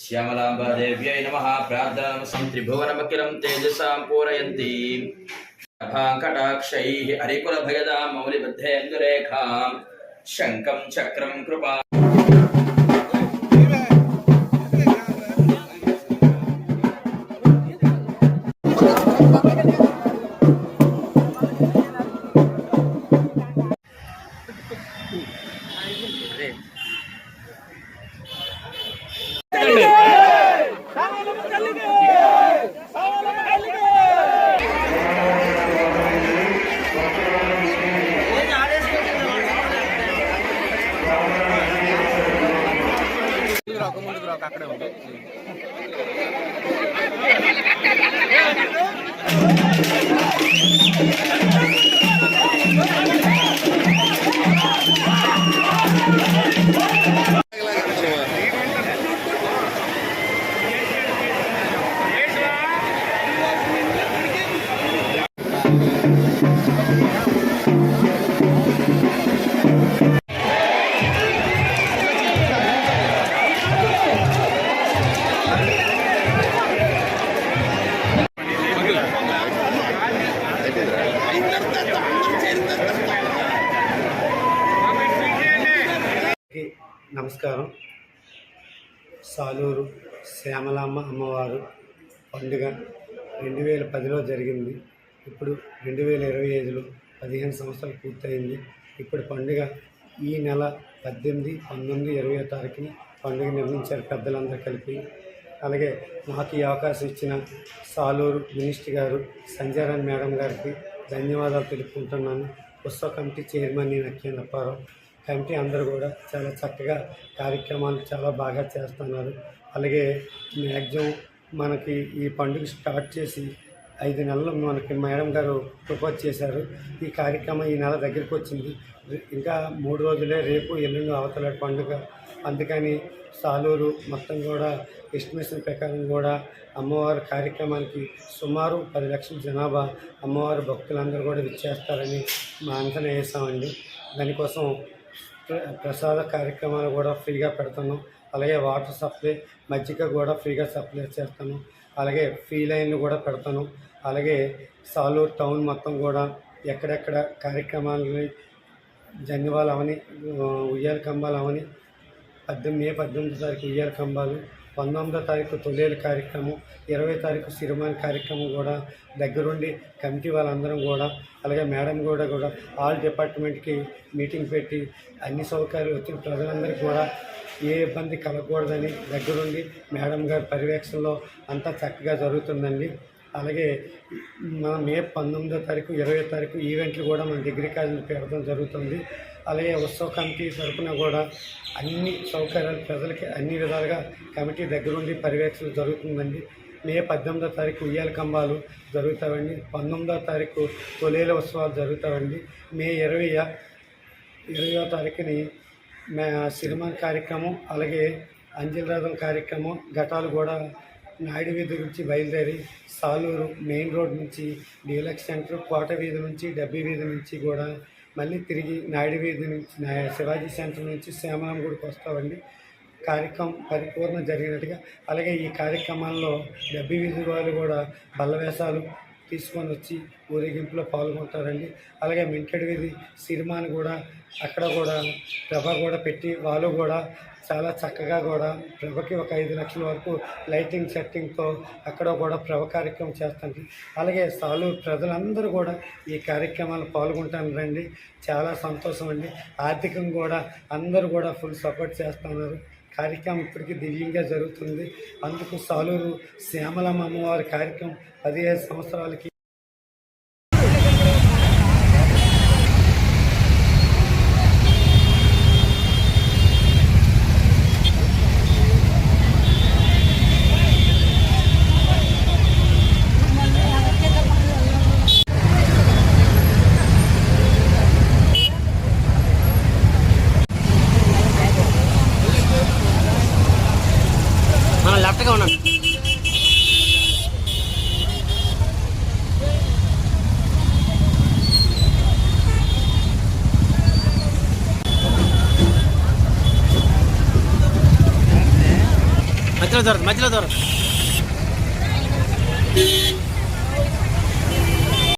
श्यामलाम्बादेव्यै नमः। प्रार्थनामसं त्रिभुवनमखिलं तेजसां पूरयन्ती। कटाक्षैः हरिकुलभयदां मौलिबद्धे अङ्गुरेखां शङ्खं चक्रं कृपा। Great. Olha o నమస్కారం. సాలూరు శ్యామలామ్మ అమ్మవారు పండుగ రెండు వేల పదిలో జరిగింది. ఇప్పుడు రెండు వేల ఇరవై ఐదులో పదిహేను సంవత్సరాలు పూర్తయింది. ఇప్పుడు పండుగ ఈ నెల పద్దెనిమిది పంతొమ్మిది ఇరవై తారీఖుని పండుగ నిర్మించారు పెద్దలందరూ కలిపి. అలాగే మాకు ఈ అవకాశం ఇచ్చిన సాలూరు మినిస్టర్ గారు సంజయరాణ్ మేడం గారికి ధన్యవాదాలు తెలుపుకుంటున్నాను. ఉత్సవ committee chairman Nakken Apparao. Committee అందరూ కూడా చాలా చక్కగా కార్యక్రమాలు చాలా బాగా చేస్తున్నారు. అలాగే మ్యాక్సిమం మనకి ఈ పండుగ స్టార్ట్ చేసి ఐదు నెలలు మనకి మేడం గారు ప్రపోజ్ చేశారు. ఈ కార్యక్రమం ఈ నెల దగ్గరికి వచ్చింది. ఇంకా మూడు రోజులే రేపు ఎల్లుండి అవతల పండుగ. అందుకని సాలూరు మొత్తం కూడా ఎస్టిమేషన్ ప్రకారం కూడా అమ్మవారి కార్యక్రమానికి సుమారు పది లక్షల జనాభా అమ్మవారి భక్తులందరూ కూడా విచ్చేస్తారని మా అంచనా వేసామండి. దానికోసం ప్రసాద కార్యక్రమాలు కూడా ఫ్రీగా పెడతాను అలాగే వాటర్ సప్లై మజ్జిగ కూడా ఫ్రీగా సప్లై చేస్తాను అలాగే ఫ్రీ లైన్లు కూడా పెడతాను అలాగే సాలూరు టౌన్ మొత్తం కూడా ఎక్కడెక్కడ కార్యక్రమాలని జన్యువాలు అవని ఉయ్యాల కంబాలు అవని పద్దెనిమిది మే పద్దెనిమిది తారీఖు ఉయ్యాల కంబాలు పంతొమ్మిదో తారీఖు తొలేలు కార్యక్రమం ఇరవై తారీఖు సిరిమాన్ కార్యక్రమం కూడా దగ్గరుండి కమిటీ వాళ్ళందరం కూడా అలాగే మేడం కూడా కూడా ఆల్ డిపార్ట్మెంట్కి మీటింగ్ పెట్టి అన్ని సౌకర్యాలు వచ్చిన ప్రజలందరికీ కూడా ఏ ఇబ్బంది కలగకూడదని దగ్గరుండి మేడం గారి పర్యవేక్షణలో అంతా చక్కగా జరుగుతుందండి. అలాగే మన మే పంతొమ్మిదో తారీఖు ఇరవై తారీఖు ఈవెంట్లు కూడా మన డిగ్రీ కాలేజీలో పెట్టడం జరుగుతుంది. అలాగే ఉత్సవ కమిటీ తరఫున కూడా అన్ని సౌకర్యాలు ప్రజలకి అన్ని విధాలుగా కమిటీ దగ్గరుండి పర్యవేక్షణ జరుగుతుందండి. మే పద్దెనిమిదో తారీఖు ఉయ్యాల కంబాలు జరుగుతాయండి పంతొమ్మిదో తారీఖు తొలేల ఉత్సవాలు జరుగుతాయండి మే ఇరవై ఇరవయో తారీఖుని సినిమా కార్యక్రమం అలాగే అంజలి రథం కార్యక్రమం ఘటాలు కూడా నాయుడు వీధి నుంచి బయలుదేరి సాలూరు మెయిన్ రోడ్ నుంచి డీలక్స్ సెంటర్ కోట వీధి నుంచి డబ్బి వీధి నుంచి కూడా మళ్ళీ తిరిగి నాయుడు వీధి నుంచి శివాజీ సెంటర్ నుంచి శ్యామలం గుడికి వస్తామండి. కార్యక్రమం పరిపూర్ణ జరిగినట్టుగా అలాగే ఈ కార్యక్రమాల్లో డబ్బీ వీధి వాళ్ళు కూడా బల్లవేషాలు తీసుకొని వచ్చి ఊరేగింపులో పాల్గొంటారండి. అలాగే మింటెడ్ వీధి సిరిమాని కూడా అక్కడ కూడా ప్రభ కూడా పెట్టి వాళ్ళు కూడా చాలా చక్కగా కూడా ప్రభకి ఒక ఐదు లక్షల వరకు లైటింగ్ సెట్టింగ్తో అక్కడ కూడా ప్రభ కార్యక్రమం చేస్తాను అలాగే సాలు ప్రజలందరూ కూడా ఈ కార్యక్రమాలు పాల్గొంటారండి చాలా సంతోషం అండి. ఆర్థికంగా కూడా అందరూ కూడా ఫుల్ సపోర్ట్ చేస్తున్నారు కార్యక్రమం ఇప్పటికీ దివ్యంగా జరుగుతుంది. అందుకు సాలూరు శ్యామలమ్మ అమ్మవారి కార్యక్రమం పదిహేను సంవత్సరాలకి మధ్యలో దూరదు మధ్యలో దూరదు